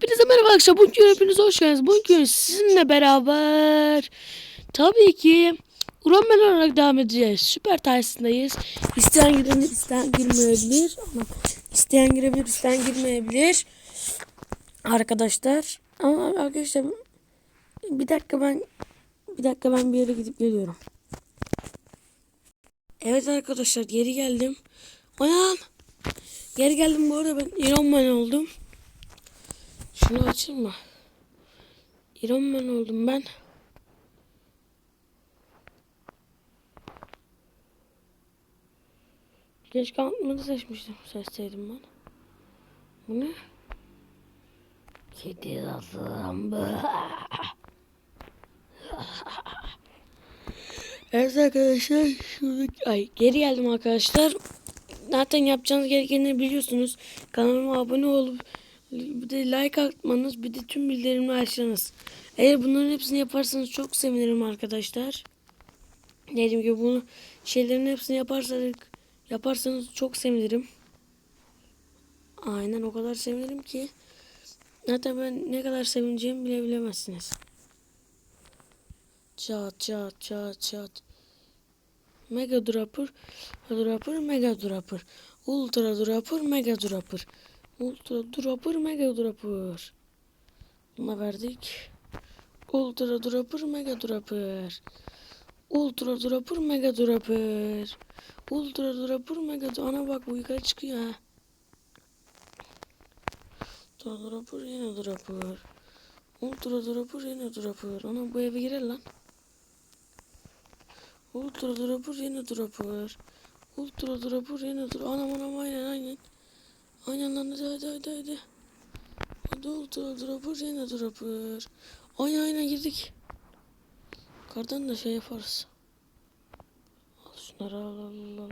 Hepinize merhaba arkadaşlar. Bugün hepiniz hoş geldiniz. Bugün sizinle beraber tabii ki Roman olarak devam edeceğiz. Süper Tyson'dayız. İsteyen girebilir, isteyen girmeyebilir. Ama isteyen girebilir, isteyen girmeyebilir. Arkadaşlar. Ama arkadaşlar bir dakika ben bir dakika ben bir yere gidip geliyorum. Evet arkadaşlar geri geldim. Anam. Geri geldim bu arada ben Iron Man oldum. Şunu açayım mı? Iron Man oldum ben. Keşke altını seçmiştim. Seçseydim ben. Bu ne? Kedi adam. Evet arkadaşlar. Şuradaki... Ay geri geldim arkadaşlar. Zaten yapacağınız gerekeni biliyorsunuz. Kanalıma abone olup bir de like atmanız bir de tüm bildirimleri açmanız. Eğer bunların hepsini yaparsanız çok sevinirim arkadaşlar. Dediğim gibi bunu şeylerin hepsini yaparsanız yaparsanız çok sevinirim. Aynen o kadar sevinirim ki zaten ben ne kadar sevineceğimi bile bilemezsiniz. Çat çat çat çat. Mega Dropper, Dropper, Mega Dropper, Ultra Dropper, Mega Dropper, Ultra Dropper, Mega Dropper. Buna verdik. Ultra Dropper, Mega Dropper. Ultra Dropper, Mega Dropper. Ultra Dropper, Mega Dropper. Ana bak bu yukarı çıkıyor ha. Ultra Dropper, yine Dropper. Ultra Dropper, yine Dropper. Ana bu eve girer lan. Ultra dropper yine dropper. Ultra dropper yine dropper. Anam anam aynen aynen. Aynen lan hadi hadi hadi hadi. Ultra dropper yine dropper. Aynen aynen girdik. Kardan da şey yaparız. Al şunları al al al al.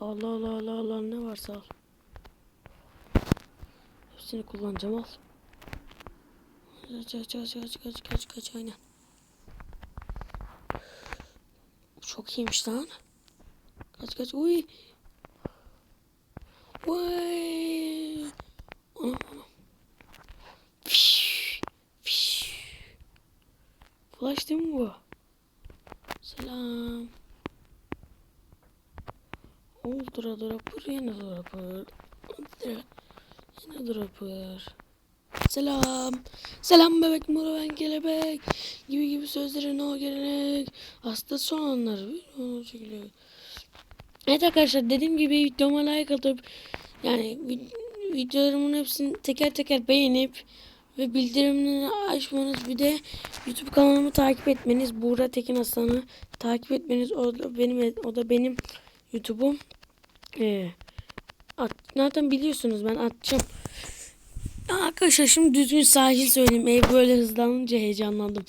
Al al al al al ne varsa al. Hepsini kullanacağım al. Kaç kaç kaç kaç kaç kaç kaç aynen. Çok iyiymiş lan. Kaç kaç. Uy. Uy. Anam anam. Fiş. Fiş. Flash değil mi bu? Selam. Ultra dropper yine dropper. Ultra yine dropper. Selam. Selam bebek moro ben kelebek. Gibi gibi sözlerin o gelenek. Hasta son anlar. Onu çekiliyor. Evet arkadaşlar dediğim gibi videoma like atıp yani vid- videolarımın hepsini teker teker beğenip ve bildirimleri açmanız bir de YouTube kanalımı takip etmeniz Buğra Tekin Aslan'ı takip etmeniz o da benim o da benim YouTube'um. Ee, at, zaten biliyorsunuz ben atacağım. Arkadaşlar şimdi düzgün sahil söyleyeyim. Ev böyle hızlanınca heyecanlandım.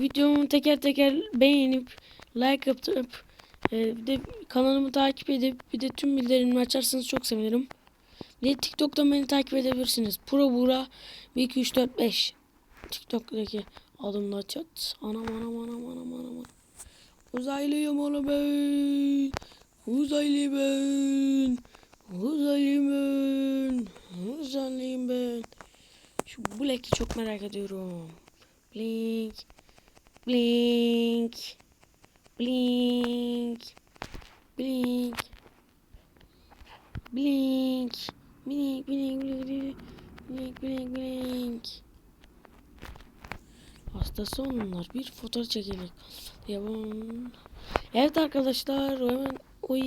Videomu teker teker beğenip like atıp e, bir de kanalımı takip edip bir de tüm bildirimleri açarsanız çok sevinirim. Bir de TikTok'tan beni takip edebilirsiniz. Pro Bura 1 2 3 4 5 TikTok'taki adımla çat. Anam anam anam anam anam. Uzaylıyım oğlum ben. Uzaylıyım ben. Uzaylıyım ben. Uzaylıyım ben. Şu Black'i çok merak ediyorum. Blink. Blink. Blink. Blink. Blink. Blink, blink, blink, blink. Blink, blink. Hastası onlar. Bir fotoğraf çekelim. Yapalım. Evet arkadaşlar. Hemen uy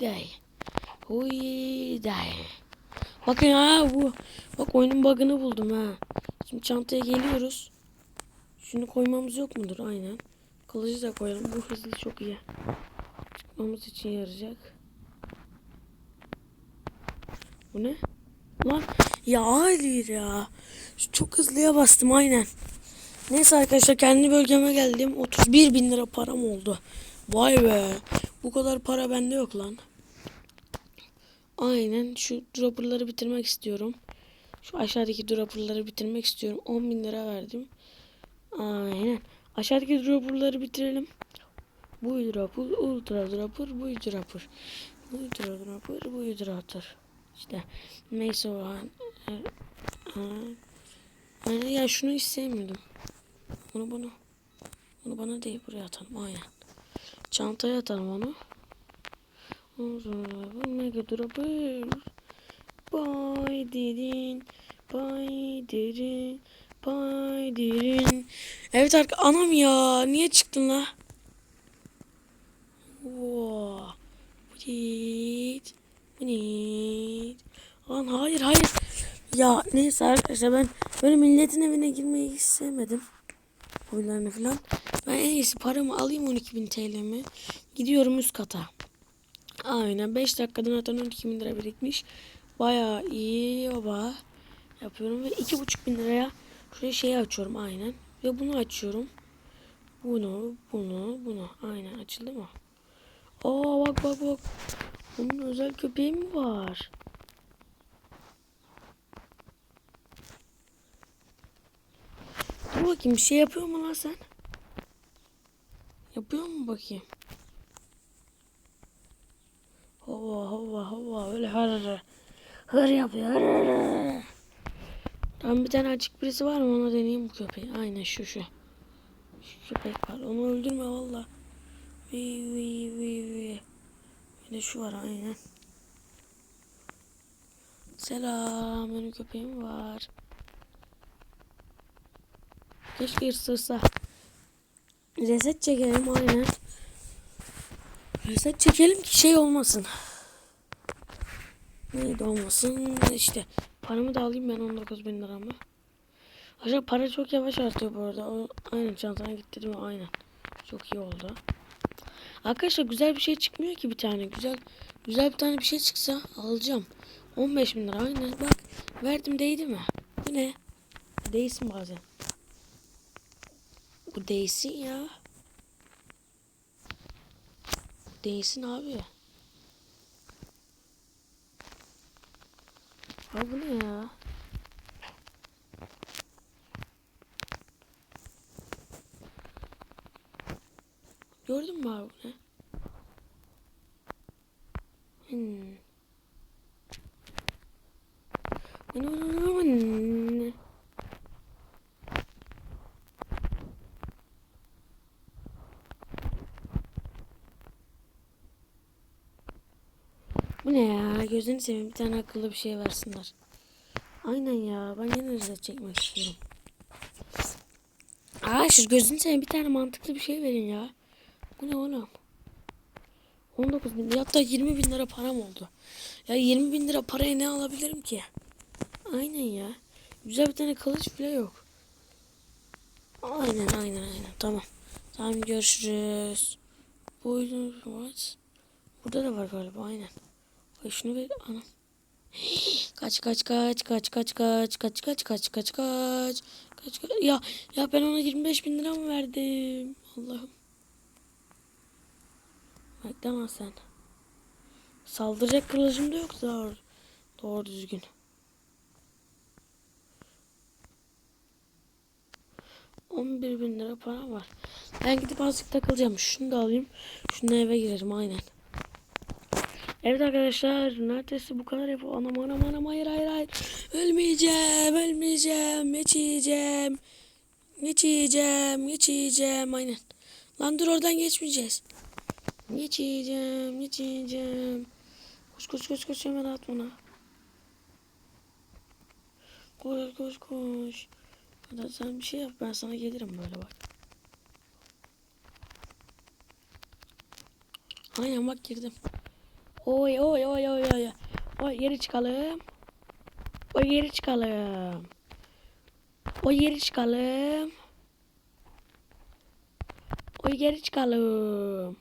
day. Uy day. Bakın ha bu. Bak oyunun bug'ını buldum ha. Şimdi çantaya geliyoruz. Şunu koymamız yok mudur? Aynen. Kılıcı da koyalım. Bu hızlı çok iyi. Çıkmamız için yarayacak. Bu ne? Lan ya hayır ya. Çok hızlıya bastım aynen. Neyse arkadaşlar kendi bölgeme geldim. 31 bin lira param oldu. Vay be. Bu kadar para bende yok lan. Aynen şu dropperları bitirmek istiyorum. Şu aşağıdaki dropperları bitirmek istiyorum. 10 bin lira verdim. Aynen. Aşağıdaki dropperları bitirelim. Bu dropper, ultra dropper, bu dropper. Bu dropper, bu dropper. İşte neyse o an. Ha. Ben ya şunu hiç sevmiyordum. Bunu bunu. Bunu bana değil buraya atalım aynen. Çantaya atalım onu. Mega dropper. Bay derin. Bay derin. Bay derin. Evet arka anam ya niye çıktın la? Wow. Bulit. Bulit. Lan hayır hayır. Ya neyse arkadaşlar ben böyle milletin evine girmeyi hiç sevmedim. Oylarını falan. Ben en iyisi paramı alayım 12.000 TL'mi. Gidiyorum üst kata. Aynen 5 dakikada zaten 12.000 lira birikmiş. Bayağı iyi oba yapıyorum ve 2.5 liraya şuraya şeyi açıyorum aynen. Ve bunu açıyorum. Bunu, bunu, bunu. Aynen açıldı mı? Aa bak bak bak. Bunun özel köpeği mi var? Dur bakayım bir şey yapıyor mu lan sen? Yapıyor mu bakayım? Hova hova hova öyle hır hır yapıyor hır hır. Tam bir tane açık birisi var mı ona deneyeyim bu köpeği. Aynen şu şu. Şu köpek var onu öldürme valla. Vi vi vi vi. Bir de şu var aynen. Selam benim köpeğim var. Keşke ısırsa. Reset çekelim aynen. Reset çekelim ki şey olmasın. Neydi olmasın işte. Paramı da alayım ben 19 bin liramı. Aşağı para çok yavaş artıyor bu arada. O, aynen çantana gitti değil mi? Aynen. Çok iyi oldu. Arkadaşlar güzel bir şey çıkmıyor ki bir tane. Güzel güzel bir tane bir şey çıksa alacağım. 15 bin lira aynen. Bak verdim değdi mi? Bu ne? Değsin bazen. Bu değsin ya. Değsin abi. Abi bu ne ya? Gördün mü abi bu ne? Hmm. Bu ne, bu ne, bu ne, bu ne? Bu ne ya? Gözünü seveyim bir tane akıllı bir şey versinler. Aynen ya. Ben yine reset çekmek istiyorum. Aa şu gözünü seveyim bir tane mantıklı bir şey verin ya. Bu ne oğlum? 19 bin hatta 20 bin lira param oldu. Ya 20 bin lira paraya ne alabilirim ki? Aynen ya. Güzel bir tane kılıç bile yok. Aynen aynen aynen tamam. Tamam görüşürüz. Buyurun what? Burada da var galiba aynen. Ay şunu ver anam. Kaç kaç kaç kaç kaç kaç kaç kaç kaç kaç kaç kaç kaç ya ya ben ona 25 bin lira mı verdim Allah'ım bekleme sen saldıracak kılıcım da yok doğru, doğru düzgün On bir bin lira para var. Ben gidip azıcık takılacağım. Şunu da alayım. Şunu eve girerim aynen. Evet arkadaşlar neredeyse bu kadar yapı. Anam anam anam hayır hayır hayır. Ölmeyeceğim ölmeyeceğim geçeceğim. Geçeceğim geçeceğim aynen. Lan dur oradan geçmeyeceğiz. Geçeceğim geçeceğim. Koş koş koş koş hemen at bana. Koş koş koş. Hadi sen bir şey yap ben sana gelirim böyle bak. Aynen bak girdim. Oy oy oy oy oy. Oy geri çıkalım. Oy geri çıkalım. Oy geri çıkalım. Oy geri çıkalım.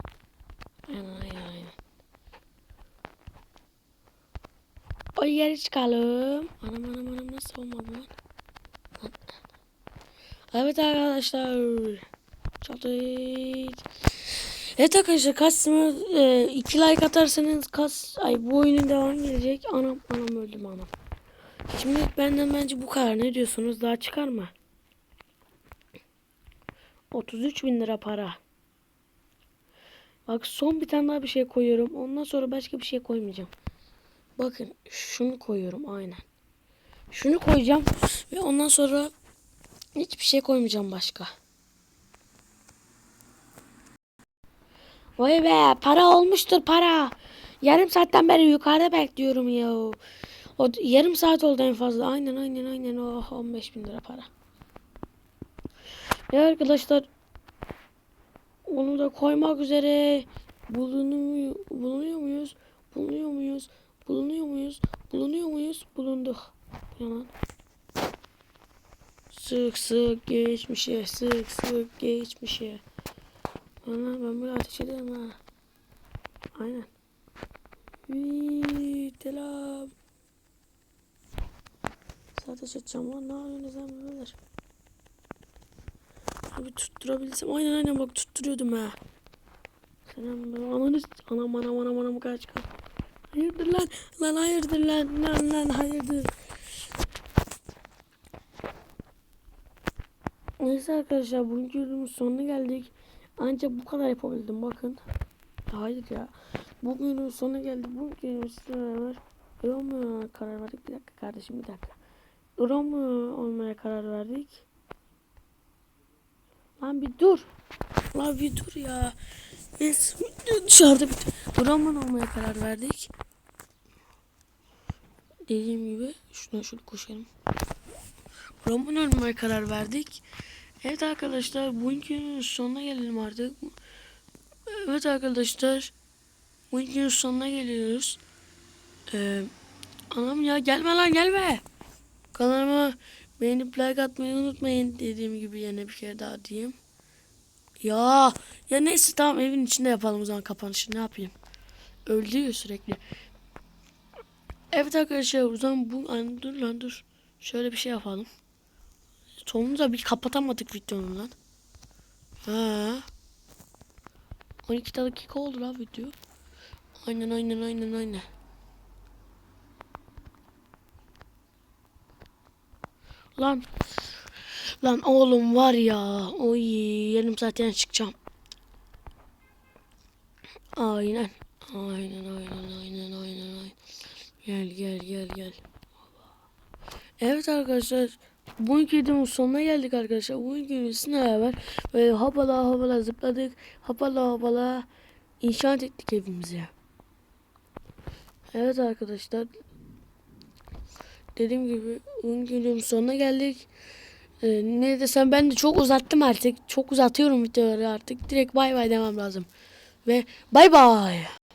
Aynen aynen aynen. Oy geri çıkalım. Anam anam anam nasıl olmadı lan? Evet arkadaşlar. Çaldık. Evet arkadaşlar kasımı e, iki like atarsanız kas ay bu oyunun devamı gelecek. Anam anam öldüm anam. Şimdi benden bence bu kadar. Ne diyorsunuz? Daha çıkar mı? 33 bin lira para. Bak son bir tane daha bir şey koyuyorum. Ondan sonra başka bir şey koymayacağım. Bakın şunu koyuyorum aynen. Şunu koyacağım ve ondan sonra hiçbir şey koymayacağım başka. Vay be para olmuştur para. Yarım saatten beri yukarıda bekliyorum ya. O yarım saat oldu en fazla. Aynen aynen aynen. Oh 15 bin lira para. Ya arkadaşlar onu da koymak üzere bulunuyor, bulunuyor muyuz? Bulunuyor muyuz? Bulunuyor muyuz? Bulunuyor muyuz? Bulunduk. Yalan. Sık sık geçmişe, sık sık geçmişe. Ana ben böyle ateş ederim ha. Aynen. Vii, selam. Ateş edeceğim lan ne yapıyorsunuz lan beyler? Abi tutturabilsem aynen aynen bak tutturuyordum ha. Selam ben ananı anam anam anam anam kaç kaç. Hayırdır lan lan hayırdır lan lan lan hayırdır. Neyse arkadaşlar bugünkü videomuz sonuna geldik. Ancak bu kadar yapabildim bakın. Hayır ya. Bugünün geldik. Bugünkü videomuz sizlerle beraber Romeo karar verdik. Bir dakika kardeşim bir dakika. Romeo olmaya karar verdik. Lan bir dur. Lan bir dur ya. Biz dışarıda bir Roman olmaya karar verdik. Dediğim gibi şuna şöyle koşalım. Roman olmaya karar verdik. Evet arkadaşlar bugünün sonuna gelelim artık. Evet arkadaşlar bugünün sonuna geliyoruz. Ee, anam ya gelme lan gelme. Kanalıma beğenip like atmayı unutmayın dediğim gibi yine bir kere daha diyeyim. Ya ya neyse tamam evin içinde yapalım o zaman kapanışı ne yapayım. Öldü sürekli. Evet arkadaşlar o zaman bu an dur lan dur. Şöyle bir şey yapalım. Sonunda bir kapatamadık videonun lan. Ha. 12 dakika oldu lan video. Aynen aynen aynen aynen. Lan. Lan oğlum var ya. Oy yarım zaten çıkacağım. Aynen. Aynen aynen aynen aynen aynen. Gel gel gel gel. Evet arkadaşlar. Bugünkü videonun sonuna geldik arkadaşlar. Bugünkü videosuna beraber böyle hopala hopala zıpladık. Hopala hopala inşaat ettik evimizi. Evet arkadaşlar. Dediğim gibi bugünkü videonun sonuna geldik. Ee, ne desem ben de çok uzattım artık. Çok uzatıyorum videoları artık. Direkt bay bay demem lazım. Ve bay bay.